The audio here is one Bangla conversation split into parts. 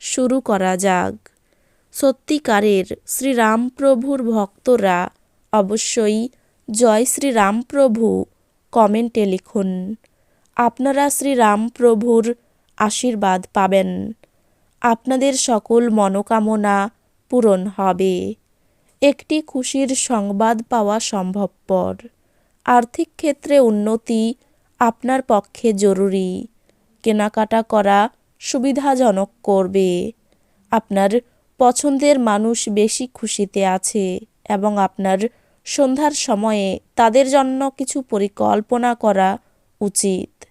শুরু করা যাক। সত্যিকারের শ্রীরামপ্রভুর ভক্তরা অবশ্যই জয় শ্রীরামপ্রভু কমেন্টে লিখুন। আপনারা শ্রীরামপ্রভুর আশীর্বাদ পাবেন। আপনাদের সকল মনোকামনা পূরণ হবে। একটি খুশির সংবাদ পাওয়া সম্ভবপর। আর্থিক ক্ষেত্রে উন্নতি আপনার পক্ষে জরুরি। কেনাকাটা করা সুবিধাজনক করবে। আপনার পছন্দের মানুষ বেশি খুশিতে আছে এবং আপনার সন্ধ্যার সময়ে তাদের জন্য কিছু পরিকল্পনা করা উচিত।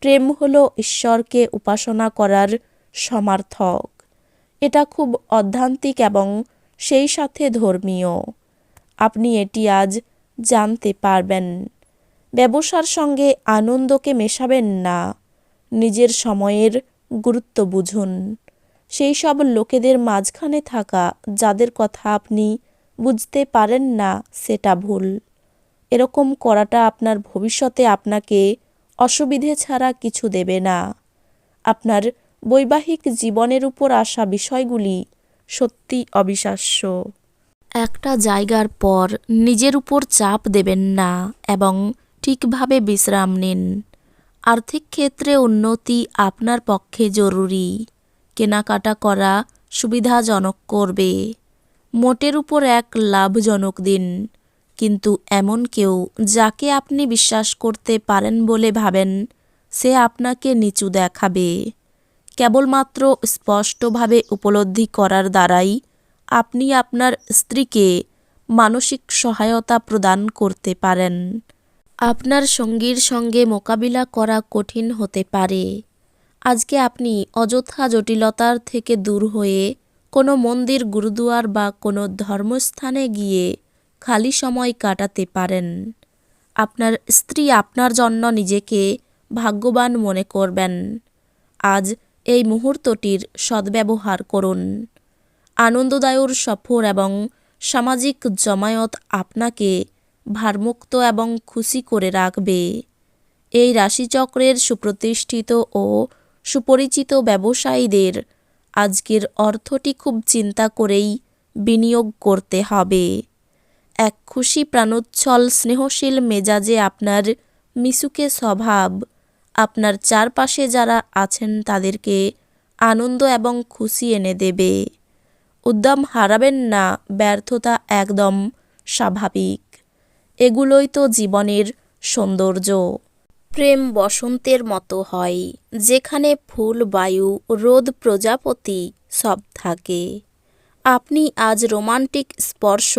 প্রেম হলো ঈশ্বরকে উপাসনা করার সমার্থক। এটা খুব অধ্যান্তিক এবং সেই সাথে ধর্মীয়। আপনি এটি আজ জানতে পারবেন। ব্যবসার সঙ্গে আনন্দকে মেশাবেন না। নিজের সময়ের গুরুত্ব বুঝুন। সেই সব লোকেদের মাঝখানে থাকা, যাদের কথা আপনি বুঝতে পারেন না, সেটা ভুল। এরকম করাটা আপনার ভবিষ্যতে আপনাকে অসুবিধে ছাড়া কিছু দেবে না। আপনার বৈবাহিক জীবনের উপর আসা বিষয়গুলি সত্যি অবিশ্বাস্য। একটা জায়গার পর নিজের উপর চাপ দেবেন না এবং ঠিকভাবে বিশ্রাম নিন। আর্থিক ক্ষেত্রে উন্নতি আপনার পক্ষে জরুরি। কেনাকাটা করা সুবিধাজনক করবে। মোটের উপর এক লাভজনক দিন। কিন্তু এমন কেউ যাকে আপনি বিশ্বাস করতে পারেন বলে ভাবেন, সে আপনাকে নিচু দেখাবে। কেবলমাত্র স্পষ্টভাবে উপলব্ধি করার দ্বারাই আপনি আপনার স্ত্রীকে মানসিক সহায়তা প্রদান করতে পারেন। আপনার সঙ্গীর সঙ্গে মোকাবিলা করা কঠিন হতে পারে। আজকে আপনি অযথা জটিলতার থেকে দূর হয়ে কোনো মন্দির, গুরুদুয়ার বা কোনো ধর্মস্থানে গিয়ে খালি সময় কাটাতে পারেন। আপনার স্ত্রী আপনার জন্য নিজেকে ভাগ্যবান মনে করবেন। আজ এই মুহূর্তটির সদ্ব্যবহার করুন। আনন্দদায়ক সফর এবং সামাজিক জমায়েত আপনাকে ভারমুক্ত এবং খুশি করে রাখবে। এই রাশিচক্রের সুপ্রতিষ্ঠিত ও সুপরিচিত ব্যবসায়ীদের আজকের অর্থটি খুব চিন্তা করেই বিনিয়োগ করতে হবে। এক খুশি প্রাণোচ্ছল স্নেহশীল মেজাজে আপনার মিশুকে স্বভাব, আপনার চারপাশে যারা আছেন তাদেরকে আনন্দ এবং খুশি এনে দেবে। উদ্যম হারাবেন না, ব্যর্থতা একদম স্বাভাবিক। এগুলোই তো জীবনের সৌন্দর্য। প্রেম বসন্তের মতো হয়, যেখানে ফুল, বায়ু, রোদ, প্রজাপতি সব থাকে। আপনি আজ রোমান্টিক স্পর্শ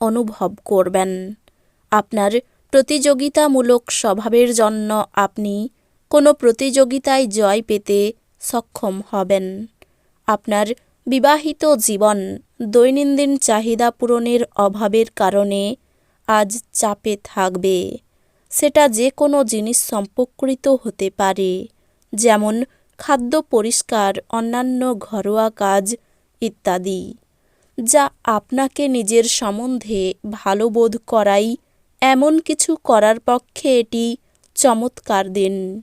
অনুভব করবেন। আপনার প্রতিযোগিতামূলক স্বভাবের জন্য আপনি কোনো প্রতিযোগিতায় জয় পেতে সক্ষম হবেন। আপনার বিবাহিত জীবন দৈনন্দিন চাহিদা পূরণের অভাবের কারণে আজ চাপে থাকবে। সেটা যে কোনো জিনিস সম্পর্কিত হতে পারে, যেমন খাদ্য পরিষ্কার, অন্যান্য ঘরোয়া কাজ ইত্যাদি, যা আপনাকে নিজের সম্বন্ধে ভালো বোধ করাই। এমন কিছু করার পক্ষে এটি চমৎকার দিন।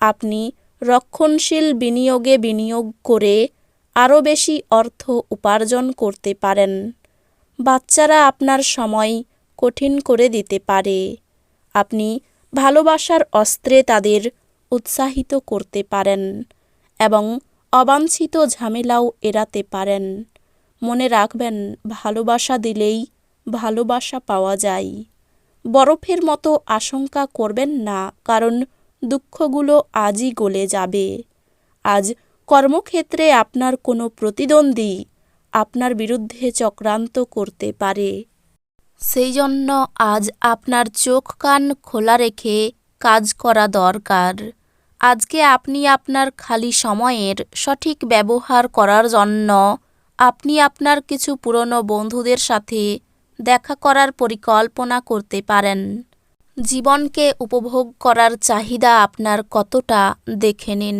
আপনি রক্ষণশীল বিনিয়োগে বিনিয়োগ করে আরও বেশি অর্থ উপার্জন করতে পারেন। বাচ্চারা আপনার সময় কঠিন করে দিতে পারে। আপনি ভালোবাসার অস্ত্রে তাদের উৎসাহিত করতে পারেন এবং অবাঞ্ছিত ঝামেলাও এড়াতে পারেন। মনে রাখবেন, ভালোবাসা দিলেই ভালোবাসা পাওয়া যায়। বরফের মতো আশঙ্কা করবেন না, কারণ দুঃখগুলো আজই গলে যাবে। আজ কর্মক্ষেত্রে আপনার কোনো প্রতিদ্বন্দ্বী আপনার বিরুদ্ধে চক্রান্ত করতে পারে। সেই জন্য আজ আপনার চোখ কান খোলা রেখে কাজ করা দরকার। আজকে আপনি আপনার খালি সময়ের সঠিক ব্যবহার করার জন্য আপনি আপনার কিছু পুরনো বন্ধুদের সাথে দেখা করার পরিকল্পনা করতে পারেন। জীবনকে উপভোগ করার চাহিদা আপনার কতটা দেখে নিন।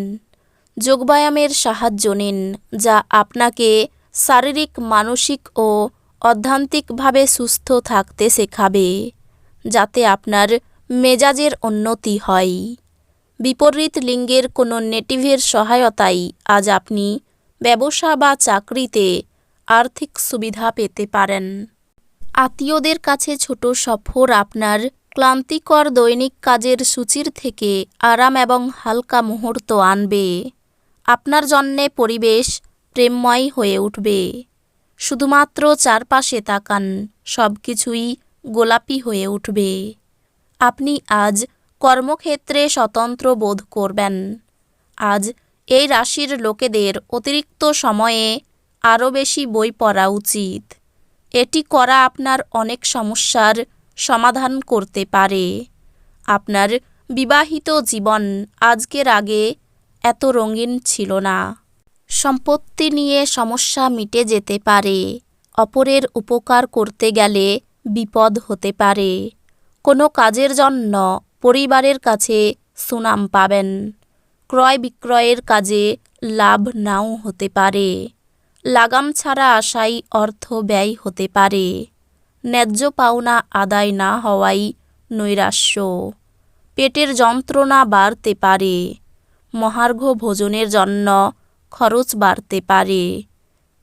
যোগব্যায়ামের সাহায্য নিন, যা আপনাকে শারীরিক, মানসিক ও অধ্যান্তিকভাবে সুস্থ থাকতে শেখাবে, যাতে আপনার মেজাজের উন্নতি হয়। বিপরীত লিঙ্গের কোনো নেটিভের সহায়তায় আজ আপনি ব্যবসা বা চাকরিতে আর্থিক সুবিধা পেতে পারেন। আত্মীয়দের কাছে ছোট সফর আপনার ক্লান্তিকর দৈনিক কাজের সূচির থেকে আরাম এবং হালকা মুহূর্ত আনবে। আপনার জন্যে পরিবেশ প্রেমময় হয়ে উঠবে। শুধুমাত্র চারপাশে তাকান সব কিছুই গোলাপি হয়ে উঠবে। আপনি আজ কর্মক্ষেত্রে স্বতন্ত্র বোধ করবেন। আজ এই রাশির লোকেদের অতিরিক্ত সময়ে আরও বেশি বই পড়া উচিত। এটি করা আপনার অনেক সমস্যার সমাধান করতে পারে। আপনার বিবাহিত জীবন আজকের আগে এত রঙিন ছিল না। সম্পত্তি নিয়ে সমস্যা মিটে যেতে পারে। অপরের উপকার করতে গেলে বিপদ হতে পারে। কোনো কাজের জন্য পরিবারের কাছে সুনাম পাবেন। ক্রয় বিক্রয়ের কাজে লাভ নাও হতে পারে। লাগাম ছাড়া আশাই অর্থ ব্যয় হতে পারে। ন্যায্য পাওনা আদায় না হওয়াই নৈরাশ্য। পেটের যন্ত্রণা বাড়তে পারে। মহার্ঘ ভোজনের জন্য খরচ বাড়তে পারে।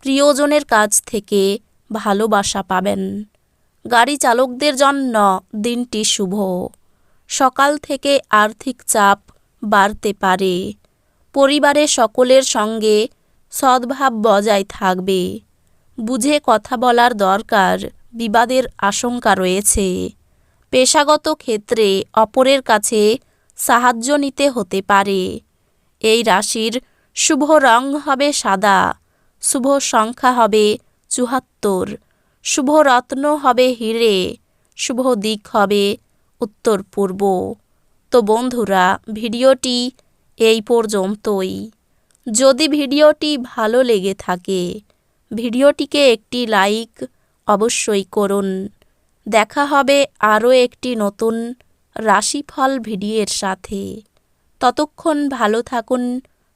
প্রিয়জনের কাছ থেকে ভালোবাসা পাবেন। গাড়ি চালকদের জন্য দিনটি শুভ। সকাল থেকে আর্থিক চাপ বাড়তে পারে। পরিবারের সকলের সঙ্গে সদ্ভাব বজায় থাকবে। বুঝে কথা বলার দরকার, বিবাদের আশঙ্কা রয়েছে। পেশাগত ক্ষেত্রে অপরের কাছে সাহায্য নিতে হতে পারে। এই রাশির শুভ রং হবে সাদা, শুভ সংখ্যা হবে চুহাত্তর শুভ রত্ন হবে হিরে, শুভ দিক হবে উত্তর পূর্ব। তো বন্ধুরা, ভিডিওটি এই পর্যন্তই। যদি ভিডিওটি ভালো লেগে থাকে, ভিডিওটিকে একটি লাইক অবশ্যই করুন। দেখা হবে আরও একটি নতুন রাশিফল ভিডিওর সাথে। ততক্ষণ ভালো থাকুন